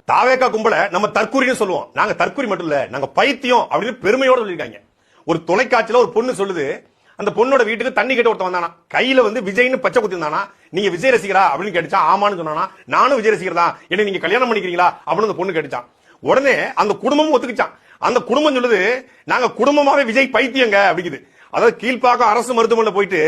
தாவேக்கா கும்பல நம்ம தற்கூரின்னு சொல்லுவோம். நாங்க தற்கூரி மட்டும் இல்ல நாங்க பைத்தியம் அப்படின்னு பெருமையோட சொல்லியிருக்காங்க. ஒரு தொலைக்காட்சியில ஒரு பொண்ணு சொல்லுது அந்த பொண்ணோட வீட்டுக்கு தண்ணி கேட்டு ஒருத்தன் வந்தானா? கையில வந்து விஜய்னு பச்சை குத்தி இருந்தானா? நீங்க விஜய் ரசிகரா அப்படின்னு கேட்டுச்சா ஆமான்னு சொன்னானா? நானும் விஜய் ரசிகர் தான். என்ன நீங்க கல்யாணம் பண்ணிக்கிறீங்களா? அப்படின்னு அந்த பொண்ணு கேட்டுச்சான் உடனே அந்த குடும்பமும் ஒத்துக்கிச்சான் அந்த குடும்பம் சொல்லுது நாங்க குடும்பமாவே விஜய் பைத்தியங்க அப்படிங்குது. அதாவது கீழ்ப்பாக்கம் அரசு மருத்துவமனையில் போயிட்டு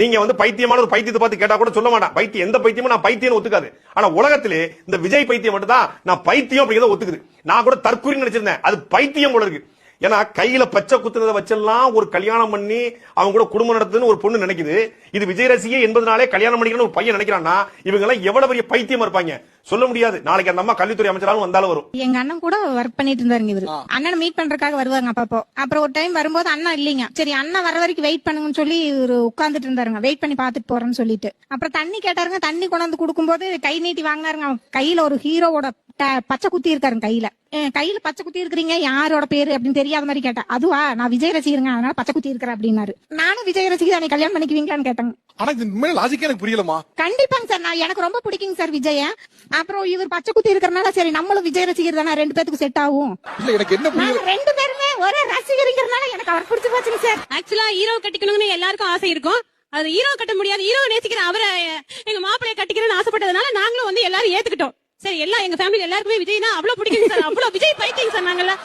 நீங்க வந்து பைத்தியமான ஒரு பைத்தியத்தை பார்த்து கேட்டா கூட சொல்ல மாட்டான். பைத்தியம் எந்த பைத்தியமும் நான் பைத்தியம் ஒத்துக்காது. ஆனா உலகத்திலே இந்த விஜய் பைத்தியம் மட்டும் தான் நான் பைத்தியம் அப்படிங்கிறத ஒத்துக்குது. நான் கூட தற்கூரி நினைச்சிருந்தேன். அது பைத்தியம் போல இருக்கு. ஏன்னா கையில பச்சை குத்துனதை வச்செல்லாம் ஒரு கல்யாணம் பண்ணி அவங்க கூட குடும்பம் நடத்துன்னு ஒரு பொண்ணு நினைக்குது. இது விஜய் ரசிகை நாளே கல்யாணம் பண்ணிக்கணும்னு ஒரு பையன் நினைக்கிறான்னா இவங்க எல்லாம் எவ்வளவு பெரிய பைத்தியமா இருப்பாங்க? சொல்ல முடியாது. நாளைக்கு அந்த அம்மா கல்வித்துறை அமைச்சராலும் வந்தாலும் வரும். எங்க அண்ணன் கூட ஒர்க் பண்ணிட்டு இருந்தாருங்க இவரு. அண்ணனை மீட் பண்றதுக்காக வருவாங்க அப்பப்போ. அப்புறம் ஒரு டைம் வரும்போது அண்ணா இல்லைங்க. சரி அண்ணா வர வரைக்கும் வெயிட் பண்ணுங்கன்னு சொல்லி இவரு உட்கார்ந்துட்டு இருந்தாருங்க. வெயிட் பண்ணி பாத்துட்டு போறேன்னு சொல்லிட்டு. அப்புறம் தண்ணி கேட்டாருங்க. தண்ணி கொண்டாந்து கொடுக்கும்போது கை நீட்டி வாங்கினாருங்க. அவன் கையில ஒரு ஹீரோவோட பச்சை குத்தி இருக்காருங்க கையில. கையில பச்சை குத்தி இருக்கிறீங்க யாரோட பேரு அப்படின்னு தெரியாத மாதிரி கேட்டேன் அதுவா? நான் விஜய் ரசிகருங்க. அதனால பச்சை குத்தி இருக்கிறேன் அப்படின்னாரு. நானும் விஜய் ரசிகர் நீ கல்யாணம் பண்ணிக்குவீங்களான்னு கேட்டேங்க. ஆனா இது லாஜிக்கே எனக்கு புரியலமா கண்டிப்பாங்க சார். நான் எனக்கு ரொம்ப பிடிக்குங்க சார் விஜய. அப்புறம் இவர் பச்சை குத்தி இருக்கறனால சரி நம்மளும் விஜய் ரசிகர் தானே ரெண்டு பேத்துக்கு செட் ஆகும். இல்ல எனக்கு என்ன ரெண்டு பேருமே ஒரே ரசிகருங்கிறனால எனக்கு அவர் பிடிச்சு போச்சுங்க சார். ஆக்சுவலா ஹீரோ கட்டிக்கணும்னு எல்லாருக்கும் ஆசை இருக்கும். அது ஹீரோ கட்ட முடியாது. ஹீரோ நேசிக்கிற அவரை எங்க மாப்பிளைய கட்டிக்கிறேன்னு ஆசைப்பட்டதுனால நாங்களும் வந்து எல்லாரும் ஏத்துக்கிட்டோம். சரி எல்லாம் எங்க ஃபேமிலி எல்லாருக்குமே விஜய்னா அவ்வளவு பிடிக்கும் சார். அவ்வளவு விஜய் பைத்தியம் சார் நாங்கெல்லாம்.